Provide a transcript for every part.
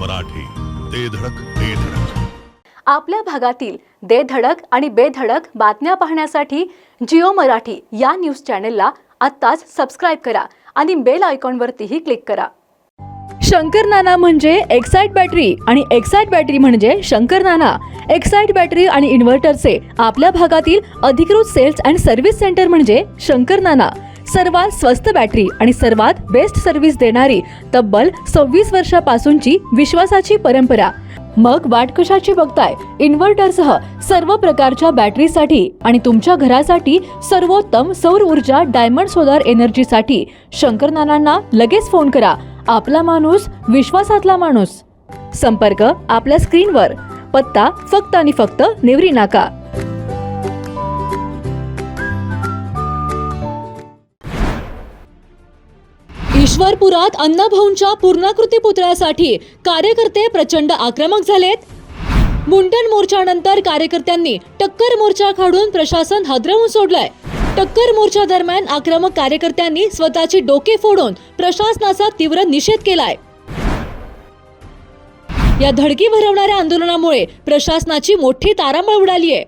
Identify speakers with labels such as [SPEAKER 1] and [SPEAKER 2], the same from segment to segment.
[SPEAKER 1] मराठी ते धडक ते धडक.
[SPEAKER 2] आपल्या भागातील दे धडक आणि बेधडक बातम्या पाहण्यासाठी जिओ मराठी या न्यूज चॅनलला आत्ताच सबस्क्राईब करा आणि बेल आयकॉनवरतीही क्लिक करा. शंकर नाना म्हणजे एक्साइट बॅटरी आणि एक्साइट बॅटरी म्हणजे शंकर नाना. एक्साइट बॅटरी आणि इन्व्हर्टरचे आपल्या भागातील अधिकृत सेल्स अँड सर्व्हिस सेंटर म्हणजे शंकर नाना. सर्वात स्वस्त बॅटरी आणि सर्वात बेस्ट सर्व्हिस देणारी तब्बल सव्वीस वर्षापासूनची विश्वासाची परंपरा. मग वाट कशाची बघताय? इन्व्हर्टरसह सर्व प्रकारच्या बॅटरीसाठी आणि तुमच्या घरासाठी सर्वोत्तम सौर ऊर्जा डायमंड सोलार एनर्जीसाठी शंकर नानांना लगेच फोन करा. आपला माणूस विश्वासातला माणूस. संपर्क आपल्या स्क्रीनवर पत्ता फक्त आणि फक्त निवरी नाका. ईश्वरपुरात अण्णाभाऊंच्या पूर्णाकृती पुतळ्यासाठी कार्यकर्ते प्रचंड आक्रमक झालेत. मुंडन मोर्चानंतर कार्यकर्त्यांनी टक्कर मोर्चा काढून प्रशासन हादरवून सोडलंय. टक्कर मोर्चा दरम्यान आक्रमक कार्यकर्त्यांनी स्वतःचे डोके फोडून प्रशासनाचा तीव्र निषेध केलाय. या धडकी भरवणाऱ्या आंदोलनामुळे प्रशासनाची मोठी तारांबळ उडाली आहे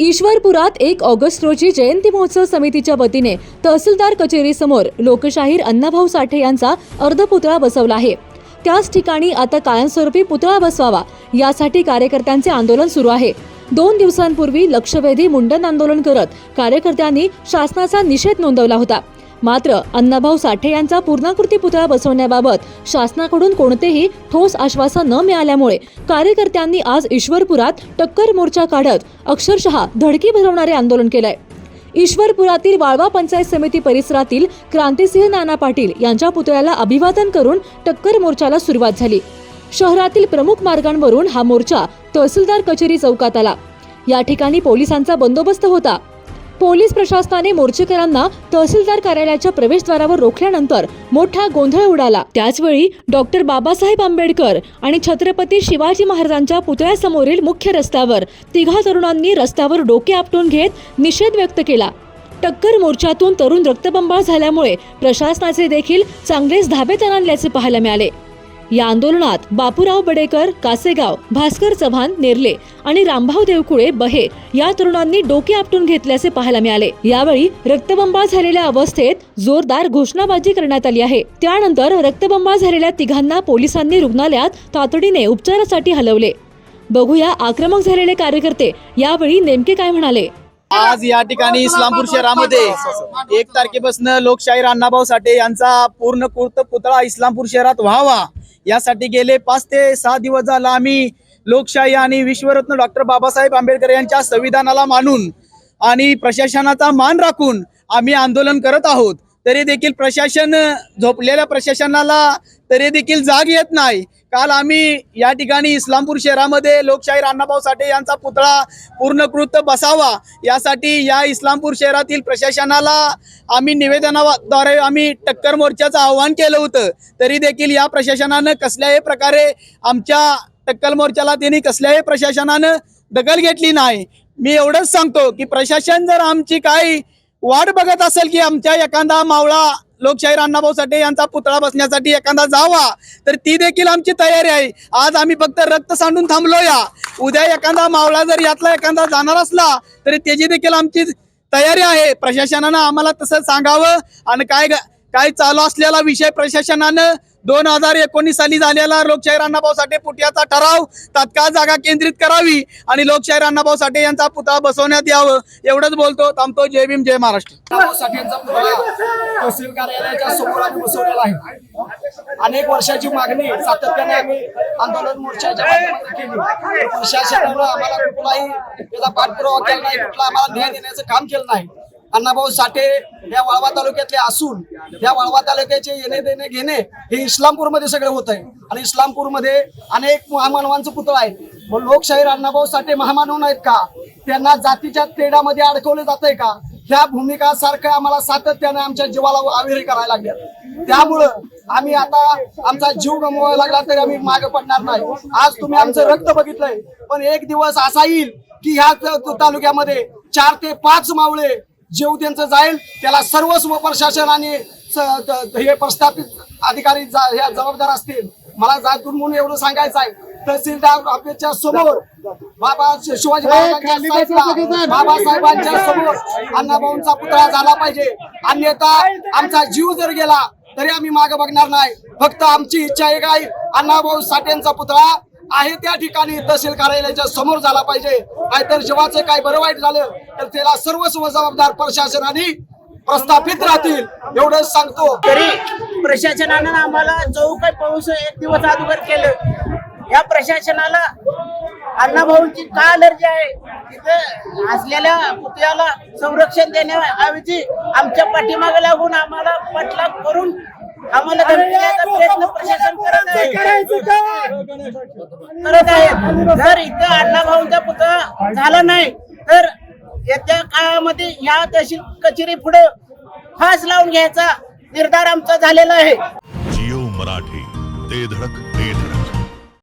[SPEAKER 2] ईश्वरपुरात एक ऑगस्ट रोजी जयंती महोत्सव समितीच्या वतीने तहसीलदार कचेरीसमोर लोकशाहीर अण्णाभाऊ साठे यांचा अर्धपुतळा बसवला आहे. त्याच ठिकाणी आता कायमस्वरूपी पुतळा बसवावा यासाठी कार्यकर्त्यांचे आंदोलन सुरू आहे. दोन दिवसांपूर्वी लक्षवेधी मुंडन आंदोलन करत कार्यकर्त्यांनी शासनाचा निषेध नोंदवला होता. मात्र अण्णाभाऊ साठे यांचा पूर्णाकृती पुतळा बसवण्याबाबत शासनाकडून कोणतेही ठोस आश्वासन न मिळाल्यामुळे कार्यकर्त्यांनी आज ईश्वरपुरात टक्कर मोर्चा काढत अक्षरशः धडकी भरवणारे आंदोलन केलंय. ईश्वरपुरातील वाळवा पंचायत समिती परिसरातील क्रांतिसिंह नाना पाटील यांच्या पुतळ्याला अभिवादन करून टक्कर मोर्चाला सुरुवात झाली. शहरातील प्रमुख मार्गांवरून हा मोर्चा तहसीलदार कचेरी चौकात आला. या ठिकाणी पोलिसांचा बंदोबस्त होता. पोलीस प्रशासनाने मोर्चेकरांना तहसीलदार कार्यालयाच्या प्रवेशद्वारावर रोखल्यानंतर मोठा गोंधळ उडाला. त्याचवेळी डॉक्टर बाबासाहेब आंबेडकर आणि छत्रपती शिवाजी महाराजांच्या पुतळ्यासमोरील मुख्य रस्त्यावर तिघा तरुणांनी रस्त्यावर डोके आपटून घेत निषेध व्यक्त केला. टक्कर मोर्चातून तरुण रक्तबंबाळ झाल्यामुळे प्रशासनाचे देखील चांगलेच धाबे तणाणल्याचे पाहायला मिळाले. या आंदोलनात बापूराव बडेकर कासेगाव भास्कर चव्हाण नेरले आणि रामभाऊ देवकुळे बहे या तरुणांनी डोके आपटून घेतल्याचे पाहायला मिळाले. यावेळी रक्तबंबाळ झालेल्या अवस्थेत जोरदार घोषणाबाजी करण्यात आली आहे. त्यानंतर रक्तबंबाळ झालेल्या तिघांना पोलिसांनी रुग्णालयात तातडीने उपचारासाठी हलवले. बघूया आक्रमक झालेले कार्यकर्ते यावेळी नेमके काय म्हणाले.
[SPEAKER 3] आज या ठिकाणी इस्लामपूर शहरामध्ये एक तारखेपासून लोकशाहीर अण्णाभाऊ साठे यांचा पूर्ण कुर्त पुतळा इस्लामपूर शहरात व्हावा. यासाठी गेले पाच ते सहा दिवस झाला आम्ही लोकशाही आणि विश्वरत्न डॉक्टर बाबासाहेब आंबेडकर यांच्या संविधानाला मानून आणि प्रशासनाचा मान राखून आम्ही आंदोलन करत आहोत. तरी देखील प्रशासन झोपलेल्या प्रशासनाला तरी देखील जाग येत नाही. काल आम्ही या ठिकाणी इस्लामपूर शहरामध्ये लोकशाहीर अण्णाभाऊ साठे यांचा पुतळा पूर्णकृत बसावा यासाठी या इस्लामपूर शहरातील प्रशासनाला आम्ही निवेदनाद्वारे आम्ही टक्कर मोर्चाचं आव्हान केलं होतं. तरी देखील या प्रशासनानं कसल्याही प्रकारे आमच्या टक्कल मोर्चाला त्यांनी कसल्याही प्रशासनानं दखल घेतली नाही. मी एवढंच सांगतो की प्रशासन जर आमची काही वाट बघत असेल की आमच्या एखादा मावळा लोकशाहीर अण्णाभाऊ साठे यांचा पुतळा बसण्यासाठी एखादा जावा तर ती देखील आमची तयारी आहे. आज आम्ही फक्त रक्त सांडून थांबलो या उद्या एखादा मावळा जर यातला एखादा जाणार असला तरी त्याची देखील आमची तयारी आहे. प्रशासनानं आम्हाला तसं सांगावं. आणि काय काय चालू असलेला विषय प्रशासनानं दोन हजार एकोणीस साली झालेला लोकशाहीर अण्णाभाऊ साठे पुटियाचा ठराव तात्काळ जागा केंद्रित करावी आणि लोकशाहीर अण्णाभाऊ साठे यांचा पुतळा बसवण्यात यावं एवढंच बोलतो. थांबतो. जय भीम जय महाराष्ट्र.
[SPEAKER 4] तहसील कार्यालयाच्या समोर आम्ही बसवलेला आहे. अनेक वर्षाची मागणी सातत्याने आम्ही आंदोलन मोर्चाच्या माध्यमातून केली. प्रशासनानं आम्हाला कुठलाही त्याचा पाठपुरावा केला नाही कुठला आम्हाला न्याय देण्याचं काम केलं नाही. अण्णाभाऊ साठे या वाळवा तालुक्यातले असून या वाळवा तालुक्याचे येणे देणे घेणे हे इस्लामपूरमध्ये सगळं होत आहे. आणि इस्लामपूरमध्ये अनेक महामानवांचं पुतळा आहे मग लोकशाहीर अण्णाभाऊ साठे महामानव नाहीत का? त्यांना जातीच्या तेडामध्ये अडकवलं जातंय का? ह्या भूमिका सारखं आम्हाला सातत्याने आमच्या जीवाला आविरी करायला लागल्या त्यामुळं आम्ही आता आमचा जीव गमवावा लागला तरी आम्ही मागे पडणार नाही. आज तुम्ही आमचं रक्त बघितलंय. पण एक दिवस असा येईल की ह्या तालुक्यामध्ये चार ते पाच मावळे जीव त्यांचं जाईल त्याला सर्वस्व प्रशासनाने स- त- हे प्रस्थापित अधिकारी जबाबदार असतील. मला जातून म्हणून एवढं सांगायचं आहे. तहसीलदार ऑफिसच्या समोर बाबा शिवाजी महाराजांच्या बाबासाहेबांच्या समोर अण्णाभाऊंचा पुतळा झाला पाहिजे. अन्यथा आमचा जीव जर गेला तरी आम्ही मागे बघणार नाही. फक्त आमची इच्छा आहे काय अण्णाभाऊ साठेंचा पुतळा आहे त्या ठिकाणी तहसील कार्यालयाच्या समोर झाला पाहिजे. नाहीतर जीवाचं काय बरं वाईट झालं तर त्याला सर्वस्व जबाबदार प्रशासनाने प्रस्थापित राहतील एवढंच सांगतो.
[SPEAKER 5] तरी प्रशासनानं आम्हाला चौक पाऊस एक दिवस अगोदर केलं. या प्रशासनाला अण्णाभाऊंची का अलर्जी आहे? तिथं असलेल्या पुतळ्याला संरक्षण देण्याऐवजी आमच्या पाठीमागे लागून आम्हाला पाठलाग करून आम्हाला प्रयत्न प्रशासन करत आहे करत आहे जर इथं अण्णाभाऊंचा पुतळा झाला नाही तर येत्या काळामध्ये या तहसील कचेरी पुढे फास लावून घ्यायचा निर्धार आमचा झालेला आहे
[SPEAKER 1] जिओ मराठी ते धडक ते